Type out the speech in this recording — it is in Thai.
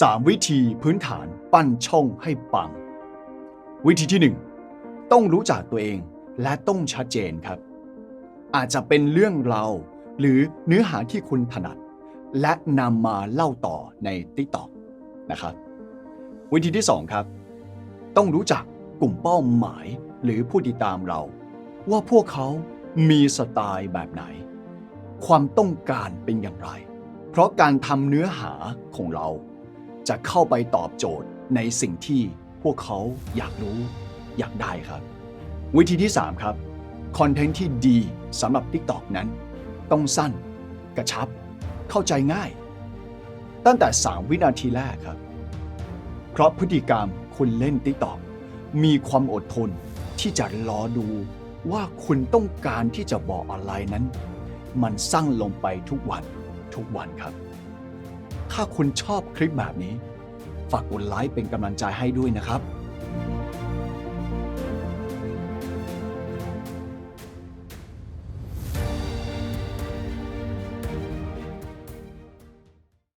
3 วิธีพื้นฐานปั้นช่องให้ปัง วิธีที่ 1 ต้องรู้จักตัวเองและต้องชัดเจนครับ อาจจะเป็นเรื่องเราหรือเนื้อหาที่คุณถนัด และนำมาเล่าต่อใน TikTok นะครับ วิธีที่ 2 ครับ ต้องรู้จักกลุ่มเป้าหมายหรือผู้ติดตามเรา ว่าพวกเขามีสไตล์แบบไหน ความต้องการเป็นอย่างไร เพราะการทำเนื้อหาของเรา จะเข้าไปตอบโจทย์ในสิ่งที่พวกเขาอยากรู้อยากได้ครับ วิธีที่ 3 ครับคอนเทนต์ที่ดีสำหรับ TikTok นั้น ต้องสั้นกระชับ เข้าใจง่าย ตั้งแต่ 3 วินาทีแรกครับ เพราะพฤติกรรมคุณเล่น TikTok มีความอดทนที่จะรอดูว่าคุณต้องการที่จะบอกอะไรนั้น มันสร้างลงไปทุกวันทุกวันครับ ถ้าคุณชอบคลิปแบบนี้ ฝากกดไลค์เป็นกำลังใจให้ด้วยนะครับ